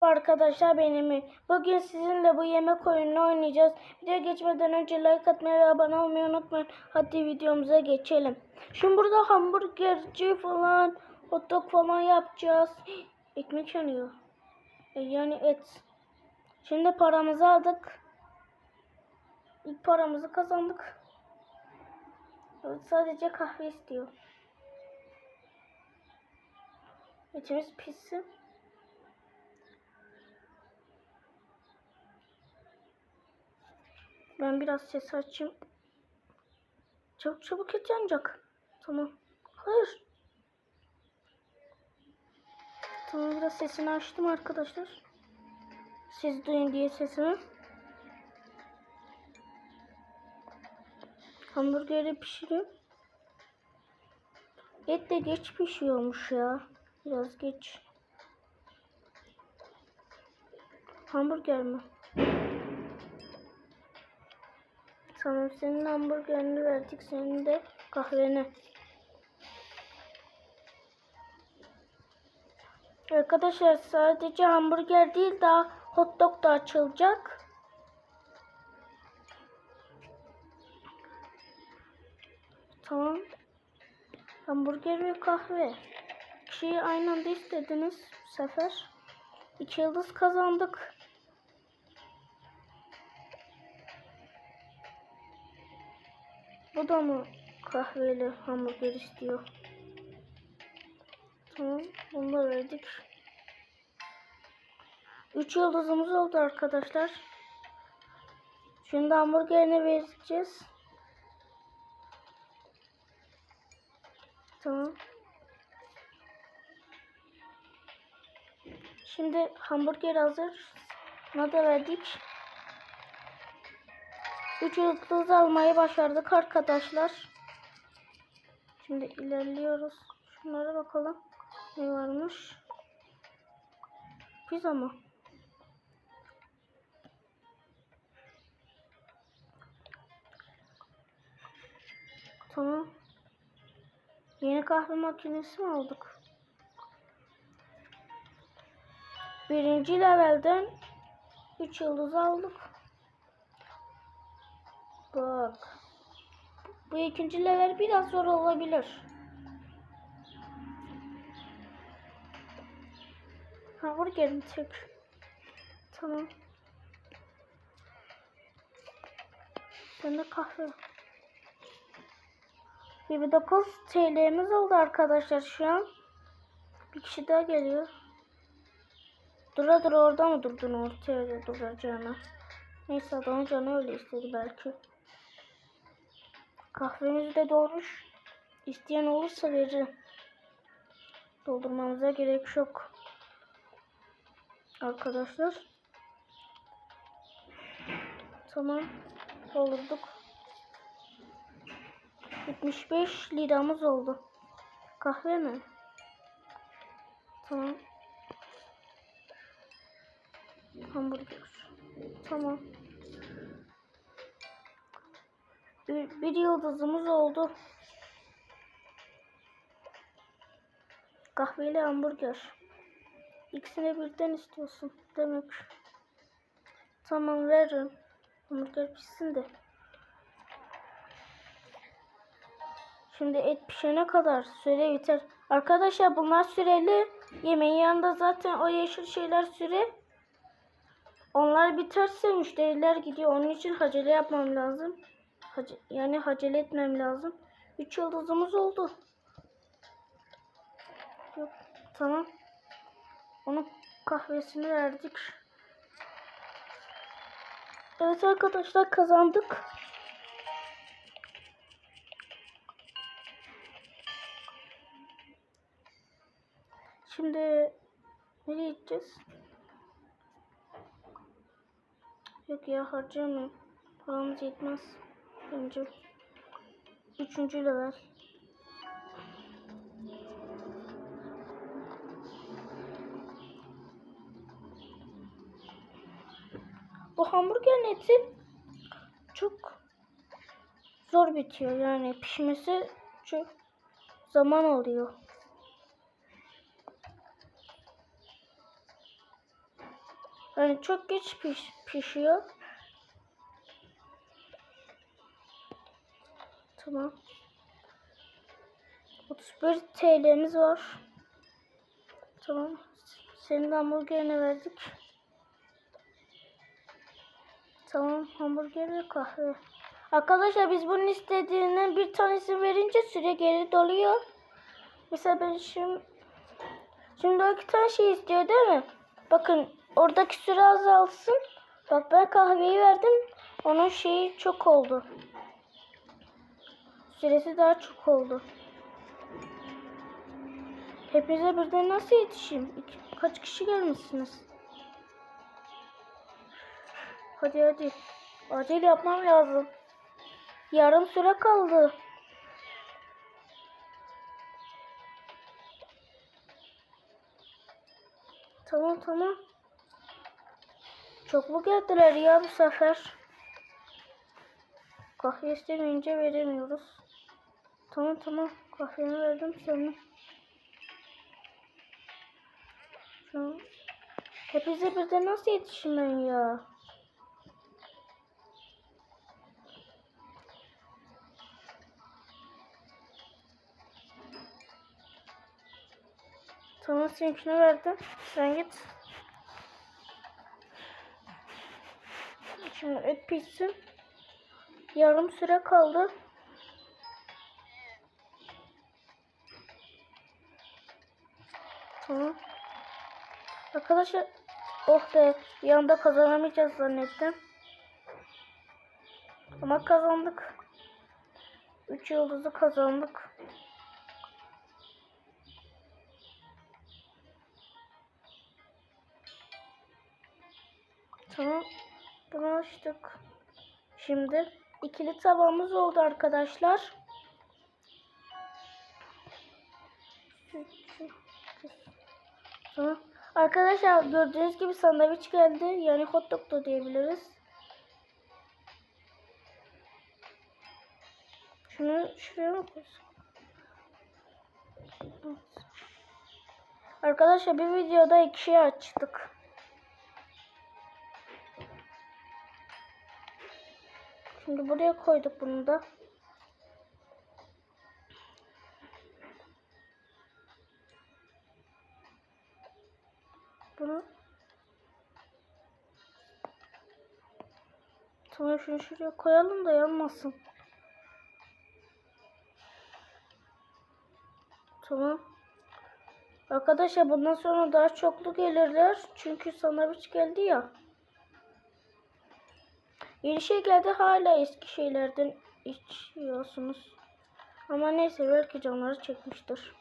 Arkadaşlar benim bugün sizinle bu yemek oyununu oynayacağız. Videoya geçmeden önce like atmayı ve abone olmayı unutmayın. Hadi videomuza geçelim. Şimdi burada hamburgerci falan, hot dog falan yapacağız. Ekmek yanıyor. E, yani et. Şimdi paramızı aldık. İlk paramızı kazandık. Sadece kahve istiyor. Etimiz pişsin. Ben biraz ses açayım. Çabuk çabuk et yanacak. Tamam. Hayır. Tamam biraz sesini açtım arkadaşlar. Siz duyun diye sesini. Hamburgeri pişiriyorum. Et de geç pişiyormuş ya. Biraz geç. Hamburger mi? Tamam senin hamburgerini verdik. Senin de kahveni. Arkadaşlar sadece hamburger değil daha hot dog da açılacak. Tamam. Hamburger ve kahve. İki şeyi aynı anda istediniz bu sefer. İki yıldız kazandık. Bu da mı kahveli hamburger istiyor? Tamam. Bunu da verdik. Üç yıldızımız oldu arkadaşlar. Şimdi hamburgerini vereceğiz. Tamam. Şimdi hamburger hazır. Buna da verdik. 3 yıldız almayı başardık arkadaşlar. Şimdi ilerliyoruz. Şunlara bakalım. Ne varmış? Pizza mı? Tamam. Yeni kahve makinesi mi aldık? Birinci levelden 3 yıldız aldık. Bak. Bu ikinci level biraz zor olabilir. Hamburgerim tek. Tamam. Sen de kahve. 29 TL'miz oldu arkadaşlar şu an. Bir kişi daha geliyor. Dura dura orada mı durdun ortaya duracağına? Neyse adamın canı öyle istedi belki. Kahvemiz de dolmuş. İsteyen olursa veririm. Doldurmamıza gerek yok. Arkadaşlar. Tamam. Doldurduk. 75 liramız oldu. Kahve mi? Tamam. Hamburger. Tamam. Bir, bir yıldızımız oldu. Kahveli hamburger. İkisini birden istiyorsun demek. Tamam veririm. Hamburger pişsin de. Şimdi et pişene kadar süre biter. Arkadaşlar bunlar süreli. Yemeğin yanında zaten o yeşil şeyler süre. Onlar biterse müşteriler gidiyor. Onun için acele yapmam lazım. Yani acele etmem lazım. 3 yıldızımız oldu. Yok, tamam. Onun kahvesini verdik. Evet arkadaşlar kazandık. Şimdi nereye gideceğiz? Yok ya harcamayayım. Paramız yetmez. Bence. Üçüncü level. Bu hamburgerin eti çok zor bitiyor yani pişmesi çok zaman alıyor. Yani çok geç piş, pişiyor. Tamam. 31 TL'miz var. Tamam. Senin de hamburgerine verdik. Tamam hamburger ve kahve. Arkadaşlar biz bunun istediğinin bir tanesini verince süre geri doluyor. Mesela ben şimdi şimdi o iki tane şey istiyor değil mi? Bakın oradaki süre azalsın. Bak ben kahveyi verdim. Onun şeyi çok oldu. Süresi daha çok oldu. Hepinize birden nasıl yetişeyim? Kaç kişi gelmişsiniz? Hadi hadi. Acil yapmam lazım. Yarım süre kaldı. Tamam tamam. Çoklu geldiler ya bu sefer. Kahve istemeyince veremiyoruz. Tamam tamam. Kahveni verdim sana. Şu Hepinize birden nasıl yetişeyim ben ya? Tamam seninkini verdim. Sen git. Şimdi et pişsin. Yarım süre kaldı. Arkadaşlar oh be bir kazanamayacağız zannettim. Ama kazandık. 3 yıldızı kazandık. Tamam. Bunu açtık. Şimdi ikili tabağımız oldu arkadaşlar. Tamam. Arkadaşlar gördüğünüz gibi sandviç geldi. Yani hot dog da diyebiliriz. Şunu şuraya mı koysak? Arkadaşlar bir videoda iki şey açtık. Şimdi buraya koyduk bunu da. Bunu Tamam şunu şuraya koyalım da yanmasın. Tamam. Arkadaşlar bundan sonra daha çoklu gelirler. Çünkü sandviç geldi ya. Yeni şey geldi hala eski şeylerden içiyorsunuz. Ama neyse belki canları çekmiştir.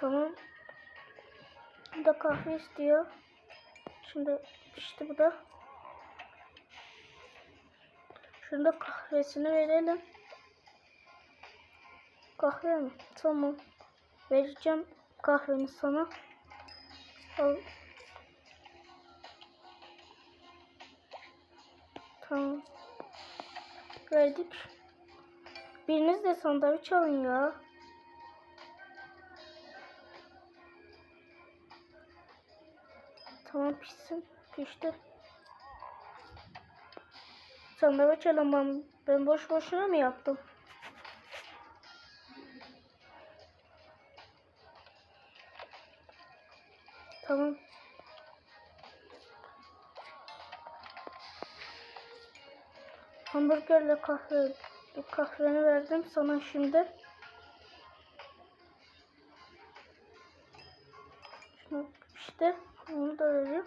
Tamam. Bu da kahve istiyor. Şimdi pişti bu da. Şunu da kahvesini verelim. Kahve mi? Tamam. Vereceğim kahveni sana. Al. Tamam. Verdik. Biriniz de sandviç alın ya. Tamam pişsin. Pişti. Sandviç alın ben, ben boş boşuna mı yaptım? Tamam. Hamburgerle kahve bu kahveni verdim sana şimdi. Şunu işte onu da vereyim.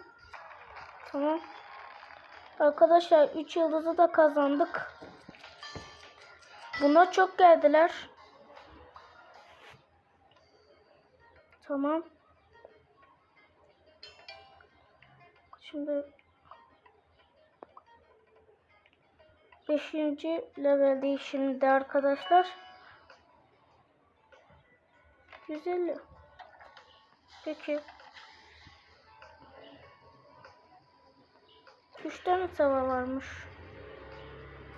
Tamam. Arkadaşlar 3 yıldızı da kazandık. Buna çok geldiler. Tamam. Şimdi 5. leveldeyiz şimdi arkadaşlar. 150. Peki. Üç tane tava varmış.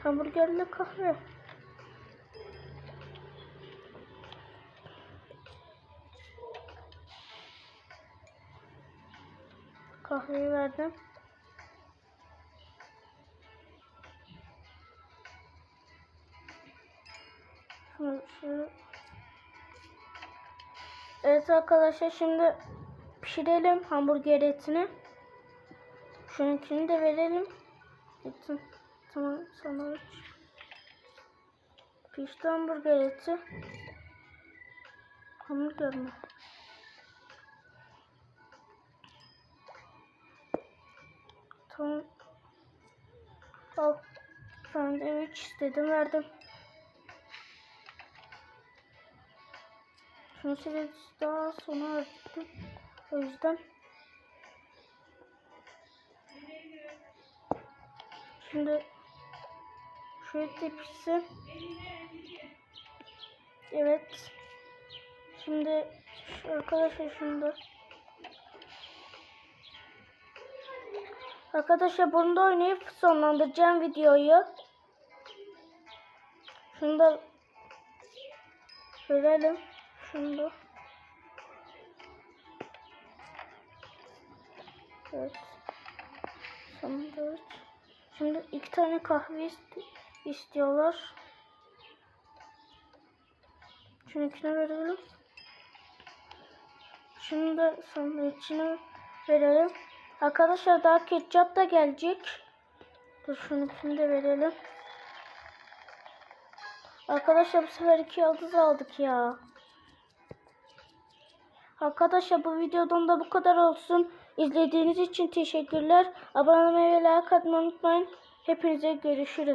Hamburgerle kahve. Kahveyi verdim. Evet arkadaşlar şimdi pişirelim hamburger etini. Şununkini de verelim. Gitsin. Tamam sana. Pişti hamburger eti. Hamburger mi? Tamam. Al. Sandviç istedim verdim. Şunu daha sonra verdim. O yüzden. Şimdi de pişsin. Evet. Şimdi arkadaşlar da Arkadaşlar bunu da oynayıp sonlandıracağım videoyu. Şunu da verelim. Şunu da. Evet. Sandviç. Şimdi iki tane kahve iste- istiyorlar. Şununkine verelim. Şunu da sandviçine verelim. Arkadaşlar daha ketçap da gelecek. Dur şununkini de verelim. Arkadaşlar bu sefer iki yıldız aldık ya. Arkadaşlar bu videodan da bu kadar olsun. İzlediğiniz için teşekkürler. Abone olmayı ve like atmayı unutmayın. Hepinize görüşürüz.